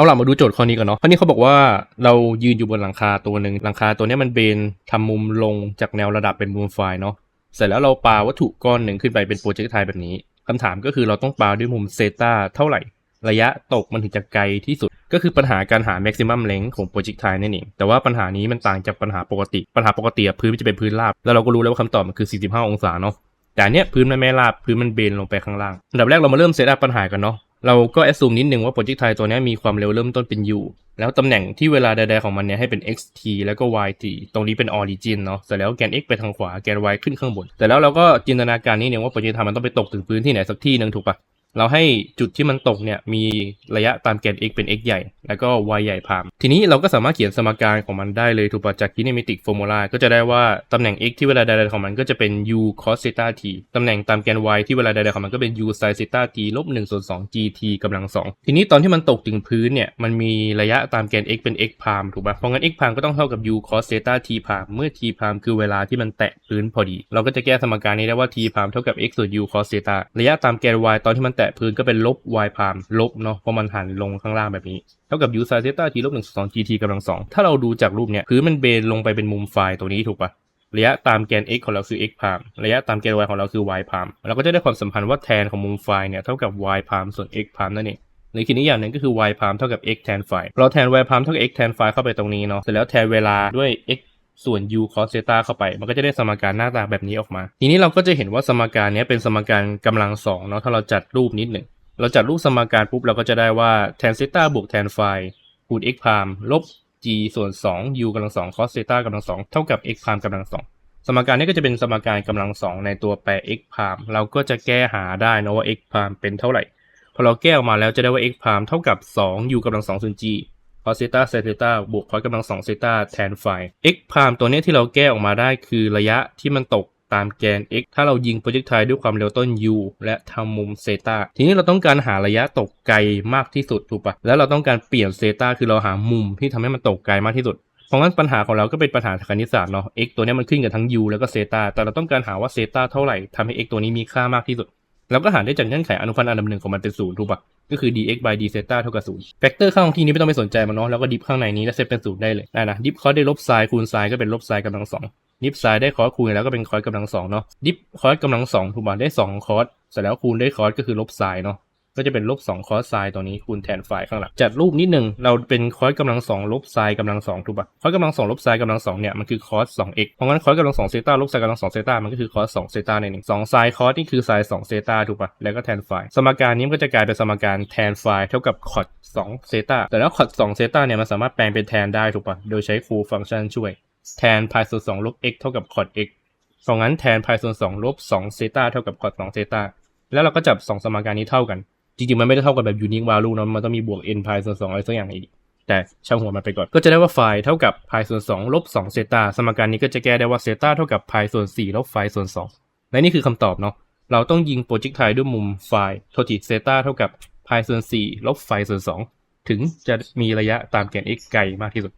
เอาล่ะมาดูโจทย์ข้อนี้ก่อนเนาะข้อนี้เขาบอกว่าเรายืนอยู่บนหลังคาตัวหนึ่งหลังคาตัวนี้มันเบนทำมุมลงจากแนวระดับเป็นมุมไฟล์เนาะเสร็จแล้วเราปาวัตถุก้อนหนึ่งขึ้นไปเป็นโปรเจกต์ไทแบบนี้คำถามก็คือเราต้องปาด้วยมุมเซตาเท่าไหร่ ระยะตกมันถึงจะไกลที่สุด ก็คือปัญหาการหา maximum length ของโปรเจกต์ไทนั่นเองแต่ว่าปัญหานี้มันต่างจากปัญหาปกติ ปัญหาปกติพื้นมันจะเป็นพื้นราบแล้วเราก็รู้แล้วว่าคำตอบมันคือ 45 องศาเนาะแต่เนี้ยพื้นมันไม่ราบพื้นมันเบนลงไปข้างล่างอันดับแรกเรามาเริ่มเซตอัพปัญหากันเนาะ เราก็แอ s ซูมนิดนึงว่าโปรเจกต์ไทยตัวนี้มีความเร็วเริ่มต้นเป็น u แล้วตำแหน่งที่เวลาใดๆของมันเนี่ยให้เป็น xt แล้วก็ yt ตรงนี้เป็น origin เนาะเสร็จแล้วแกน x ไปทางขวาแกน y ขึ้นข้างบน แต่แล้วเราก็จินตนาการนี่เนี่ยว่าโปรเจกต์ไทยมันต้องไปตกถึงพื้นที่ไหนสักที่หนึ่งถูกปะ เราให้จุดที่มันตกเนี่ยมีระยะตามแกน x เป็น x ใหญ่ แล้วก็ y ใหญ่พาม ทีนี้เราก็สามารถเขียนสมการของมันได้เลยถูกปะจาก kinematic formula ก็จะได้ว่าตำแหน่ง x ที่เวลาใดๆของมันก็จะเป็น u cos theta t ตำแหน่งตามแกน y ที่เวลาใดๆของมันก็เป็น u sin theta t ลบ1ส่วน2 gt กำลัง 2 ทีนี้ตอนที่มันตกถึงพื้นเนี่ยมันมีระยะตามแกน x เป็น x พามถูกปะเพราะงั้น x พามก็ต้องเท่ากับ u cos theta t พามเมื่อ t พามคือเวลาที่มันแตะพื้นพอดี เราก็จะแก้สมการนี้ได้ว่า t พามเท่ากับ x ส่วน u cos theta ระยะตามแกน y ตอนที่มันแตะพื้นก็เป็นลบ y พามลบเนาะเพราะมันหันลงข้างล่างแบบนี้เท่ากับ u sin theta t ลบ1ส่วน2 gt กำลัง2ถ้าเราดูจากรูปเนี่ยพื้นมันเบนลงไปเป็นมุมไฟล์ตัวนี้ถูกปะระยะตามแกน x ของเราคือ x พามระยะตามแกน y ของเราคือ y พามเราก็จะได้ความสัมพันธ์ว่าแทนของมุมไฟล์เนี่ยเท่ากับ y พามส่วน x พามนั่นเองในคิดนี้อย่างหนึ่งก็คือ y พามเท่ากับ x แทนไฟเราแทน y พามเท่ากับ x แทนไฟเข้าไปตรงนี้เนาะเสร็จแล้วแทนเวลาด้วย x ส่วน u cos theta เข้าไป มันก็จะได้สมการหน้าตาแบบนี้ออกมา ทีนี้เราก็จะเห็นว่าสมการนี้เป็นสมการกำลังสองเนาะถ้าเราจัดรูปนิดหนึ่งเราจัดรูปสมการปุ๊บเราก็จะได้ว่า tan theta บวก tan phi คูณ x พามลบ g ส่วน 2 u กำลัง2 cos theta กำลัง2เท่ากับ x พามกำลัง2สมการนี้ก็จะเป็นสมการกำลัง2ในตัวแปร x พามเราก็จะแก้หาได้นะว่า x พามเป็นเท่าไหร่พอเราแก้ออกมาแล้วจะได้ว่า x พามเท่ากับ2 u กำลัง2ส่วน g cos theta sin theta บวก cos กำลัง2 theta tan phi x พามตัวนี้ที่เราแก้ออกมาได้คือระยะที่มันตกตามแกน x ถ้าเรายิงโปรเจกต์ไทด้วยความเร็วต้น u และทำมุมเซตาทีนี้เราต้องการหาระยะตกไกลมากที่สุดถูกปะแล้วเราต้องการเปลี่ยนเซตาคือเราหามุมที่ทำให้มันตกไกลมากที่สุดเพราะงั้นปัญหาของเราก็เป็นปัญหาทางคณิตศาสตร์เนาะ x ตัวนี้มันขึ้นกับทั้ง u แล้วก็เซตาแต่เราต้องการหาว่าเซตาเท่าไหร่ทำให้ x ตัวนี้มีค่ามากที่สุดเราก็หาได้จากเงื่อนไขอนุพันธ์อันดับหนึ่งของมันเป็นศูนย์ถูกปะ ก็คือ dx by d เซตาเท่ากับศูนย์แฟกเตอร์ข้างที่นี้ไม่ต้องไปสนใจมันเนาะแล้วก็ดิฟข้างในนี้แล้วเซตเป็นศูนย์ได้เลยนะนะดิฟคอสได้ลบไซน์คูณไซน์ก็เป็นลบไซน์กำลังสองดิฟไซด์ได้คอร์สคูณแล้วก็เป็นคอร์สกำลังสองเนาะดิฟคอร์สกำลังสองถูกป่ะได้สองคอร์สเสร็จแล้วคูณได้คอร์สก็คือลบไซด์เนาะ ก็จะเป็นลบสองคอสไซด์ตัวนี้คูณแทนไฟล์ข้างหลังจัดรูปนิดนึงเราเป็นคอสกำลังสองลบไซด์กำลังสองถูกปะคอสกำลังสองลบไซด์กำลังสองเนี่ยมันคือคอสสองเอกเพราะงั้นคอสกำลังสองเซตาลบไซด์กำลังสองเซตามันก็คือคอสสองเซตาในหนึ่งสองไซด์คอสนี่คือไซด์สองเซตาถูกปะแล้วก็แทนไฟล์สมการนี้มันก็จะกลายเป็นสมการแทนไฟล์เท่ากับคอสสองเซตาแต่แล้วคอสสองเซตาเนี่ยมันสามารถแปลงเป็นแทนได้ถูกปะโดยใช้คูฟังก์ชันช่วยแทน pi ส่วน2ลบ x เท่ากับ cos x เพราะงั้นแทน pi ส่วน2ลบ2เซตาเท่ากับ cos 2เซตาแล้วเราก็จับ 2 สมการนี้เท่ากัน จริงๆ มันไม่ได้เท่ากันแบบ unique value เนอะมันต้องมีบวก n pi ส่วน2องอะไรสักอย่างอีก แต่ช่างหัวมันไปก่อน ก็จะได้ว่า phi เท่ากับ pi ส่วน2ลบ2เซตาสมการนี้ก็จะแก้ได้ว่าเซตาเท่ากับ pi ส่วน4ลบ phi ส่วน2และนี่คือคำตอบเนาะเราต้องยิงโปรเจกต์ไทด้วยมุม phi โทษทีเซตาเท่ากับ pi ส่วน4ลบ phi ส่วน2ถึงจะมีระยะตามแกน x ไกลมากที่สุด